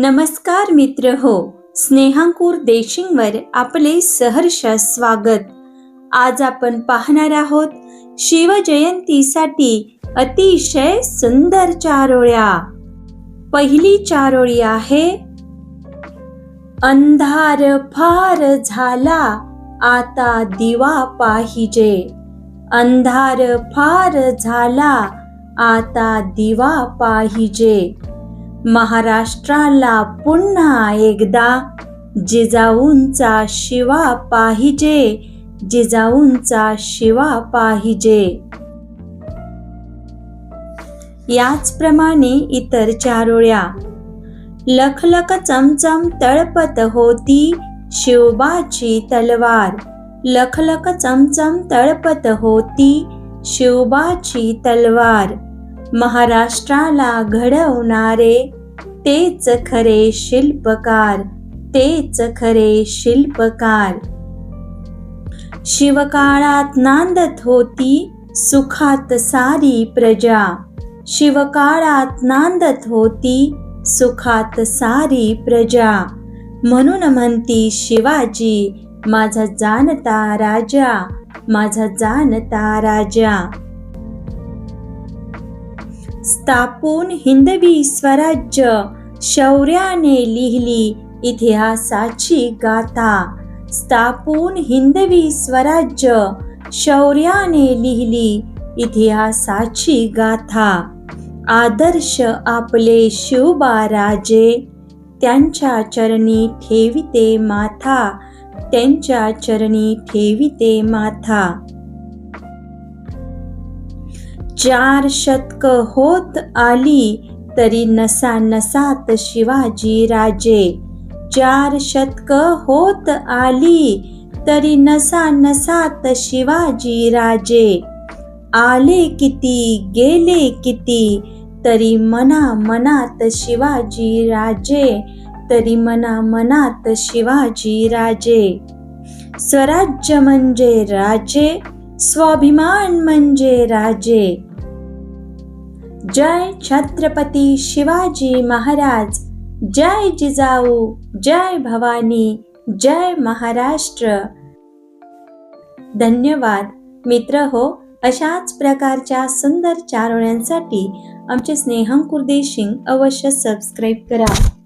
नमस्कार मित्र हो स्नेहांकुर देशिंगवर आपले सहर्ष स्वागत. आज आपण पाहणार आहोत शिवजयंतीसाठी अतिशय सुंदर चारोळ्या. पहिली चारोळी आहे अंधार फार झाला आता दिवा पाहिजे. अंधार फार झाला आता दिवा पाहिजे. महाराष्ट्राला पुन्हा एकदा जिजाऊंचा शिवा पाहिजे जिजाऊंचा शिवा पाहिजे. याचप्रमाणे इतर चारोळ्या. लखलख चमचम तळपत होती शिवबाची तलवार. लखलख चमचम तळपत होती शिवबाची तलवार. महाराष्ट्राला घडवणारे तेच खरे शिल्पकार तेच खरे शिल्पकार. शिवकाळात नांदत होती सुखात सारी प्रजा. शिवकाळात नांदत होती सुखात सारी प्रजा. म्हणून म्हणती शिवाजी माझा जाणता राजा माझा जाणता राजा. स्थापून हिंदवी स्वराज्य शौर्याने लिहिली इतिहासाची गाथा. स्थापून हिंदवी स्वराज्य शौर्याने लिहिली इतिहासाची गाथा. आदर्श आपले शिवबा राजे त्यांच्या चरणी ठेविते माथा त्यांच्या चरणी ठेविते माथा. चार शतक होत आली तरी नसा नसात शिवाजी राजे. चार शतक होत आली तरी नसा नसात शिवाजी राजे. आले किती गेले किती तरी मना मनात शिवाजी राजे. तरी मना मनात शिवाजी राजे. स्वराज्य म्हणजे राजे स्वाभिमान म्हणजे राजे. जय छत्रपती शिवाजी महाराज. जय जिजाऊ जय भवानी जय महाराष्ट्र. धन्यवाद. मित्र हो अशाच प्रकारच्या सुंदर चारोळ्यांसाठी आमचे स्नेहंकुर्देशिंग अवश्य सबस्क्राईब करा.